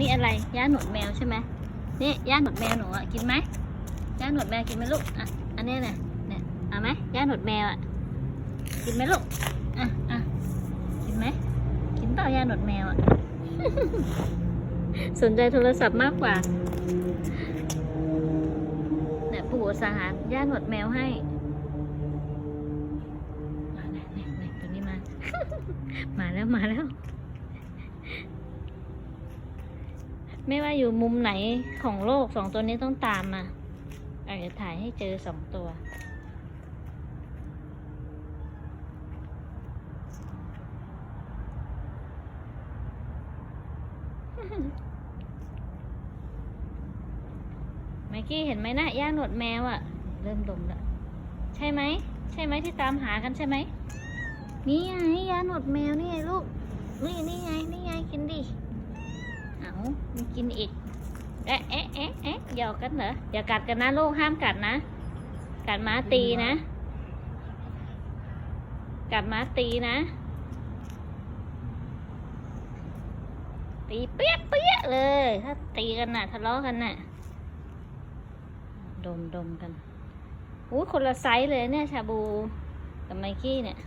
นี่อะไรย่าหนวดแมวใช่ไหมนี่ย่าหนวดแมวหนูอะกินไหมย่าหนวดแมวกินไหมลูกอะอันนี้เนี่ยเนี่ยเอาไหมย่าหนวดแมวอะกินไหมลูกอะอะกินไหมกินเปล่าย่าหนวดแมวอะสนใจโทรศัพท์มากกว่าเนี่ยปู่อุตสาหาย่าหนวดแมวให้นี่นี่นี่ตัวนี้มามาแล้วมาแล้ว ไม่ว่าอยู่มุมไหนของโลกสองตัวนี้ต้องตามมาอาจจะถ่ายให้เจอสองตัว ไมกี้เห็นไหมนะย่าหนวดแมวอะ่ะ เริ่มดมแล้ว ใช่ไหม ใช่ไหมที่ตามหากันใช่ไหม นี่ไงย่าหนวดแมวนี่ไงลูก นี่นี่ไง นี่ไงกินดิามันกินอีกเอ๊ะเอ๊ะเอ๊ะเอ๊ะหยอกกันเหรออย่ากัดกันนะลูกห้ามกัดนะกัดม้าตีนะ กัดม้าตีนะ ตีเปี้ยเปี้ยเลย ถ้าตีกันน่ะทะเลาะกันน่ะ ดมดมกันอู้คนละไซส์เลยเนี่ยชาบูกับไมกี้เนี่ย